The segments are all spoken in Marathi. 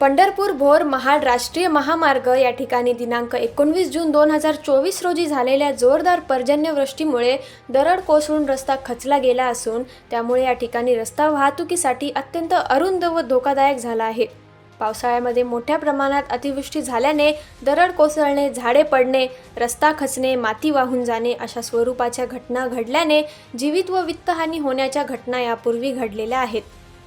पंढरपूर भोर महाड राष्ट्रीय महामार्ग या ठिकाणी दिनांक एकोणवीस जून दोन हजार चोवीस रोजी झालेल्या जोरदार पर्जन्यवृष्टीमुळे दरड कोसळून रस्ता खचला गेला असून त्यामुळे या ठिकाणी रस्ता वाहतुकीसाठी अत्यंत अरुंद व धोकादायक झाला आहे. पावसाळ्यामध्ये मोठ्या प्रमाणात अतिवृष्टी झाल्याने दरड कोसळणे झाडे पडणे रस्ता खचणे माती वाहून जाणे अशा स्वरूपाच्या घटना घडल्याने जीवित व वित्तहानी होण्याच्या घटना यापूर्वी घडलेल्या आहेत.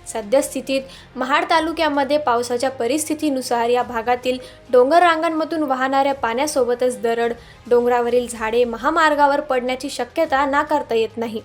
सद्यस्थितीत महाड तालुक्यामध्ये पावसाच्या परिस्थितीनुसार या भागातील डोंगर रांगांमधून वाहणाऱ्या पाण्यासोबतच दरड डोंगरावरील झाडे महामार्गावर पडण्याची शक्यता नाकारता येत नाही.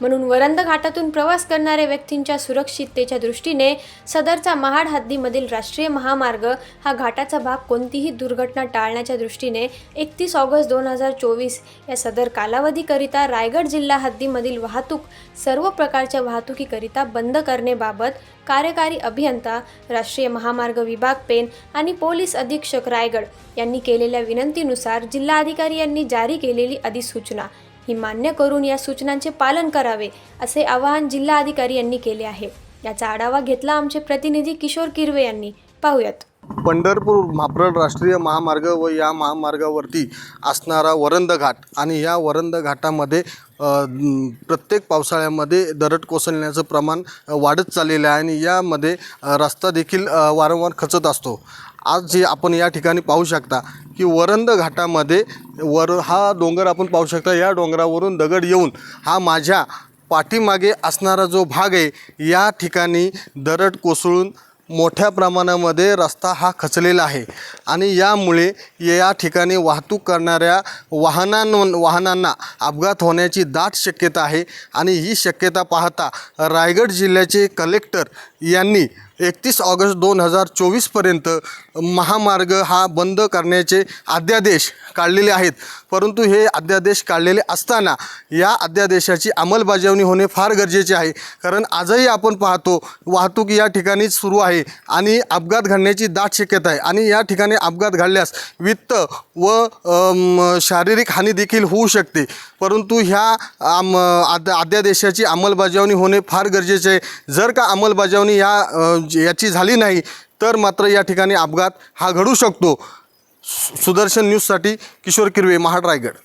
म्हणून वरंद घाटातून प्रवास करणाऱ्या व्यक्तींच्या सुरक्षिततेच्या दृष्टीने सदरचा महाड हद्दीमधील राष्ट्रीय महामार्ग हा घाटाचा भाग कोणतीही दुर्घटना टाळण्याच्या दृष्टीने एकतीस ऑगस्ट दोन हजार चोवीस या सदर कालावधीकरिता रायगड जिल्हा हद्दीमधील वाहतूक सर्व प्रकारच्या वाहतुकीकरिता बंद करण्याबाबत कार्यकारी अभियंता राष्ट्रीय महामार्ग विभाग पेन आणि पोलीस अधीक्षक रायगड यांनी केलेल्या विनंतीनुसार जिल्हाधिकारी यांनी जारी केलेली अधिसूचना ही मान्य करून या सूचनांचे पालन करावे असे आवाहन जिल्हाधिकारी यांनी केले आहे. याचा आढावा घेतला आमचे प्रतिनिधी किशोर किरवे यांनी. पाहूयात. पंढरपूर म्हाप्रड राष्ट्रीय महामार्ग व या महामार्गावरती असणारा वरंद घाट आणि या वरंद घाटामध्ये प्रत्येक पावसाळ्यामध्ये दरड कोसळण्याचं प्रमाण वाढत चाललेलं आहे आणि यामध्ये रस्ता देखील वारंवार खचत असतो. आज जे आपण या ठिकाणी पाहू शकता की वरंद घाटामध्ये वर हा डोंगर आपण पाहू शकता या डोंगरावरून दगड येऊन हा माझ्या पाठीमागे असणारा जो भाग आहे या ठिकाणी दरड कोसळून मोठ्या प्रमाणामध्ये रस्ता हा खचलेला आहे. आणि यामुळे या ठिकाणी वाहतूक करणाऱ्या वाहनां वाहनांना अपघात होण्याची दाट शक्यता आहे. आणि ही शक्यता पाहता रायगड जिल्ह्याचे कलेक्टर यांनी एकतीस ऑगस्ट दोन हजार चोवीसपर्यंत महामार्ग हा बंद करण्याचे अध्यादेश काढलेले आहेत. परंतु हे अध्यादेश काढलेले असताना या अध्यादेशाची अंमलबजावणी होणे फार गरजेचे आहे. कारण आजही आपण पाहतो वाहतूक या ठिकाणीच सुरू आहे आणि अपघात घडण्याची दाट शक्यता आहे. आणि या ठिकाणी अपघात घडल्यास वित्त व शारीरिक हानी देखील होऊ शकते. परंतु ह्या आम अध्यादेशाची अंमलबजावणी होणे फार गरजेचे आहे. जर का अंमलबजावणी या अ, याची झाली नाही तर मात्र या ठिकाणी अपघात हा घडू शकतो. सु- सुदर्शन न्यूजसाठी किशोर किरवे महाड रायगड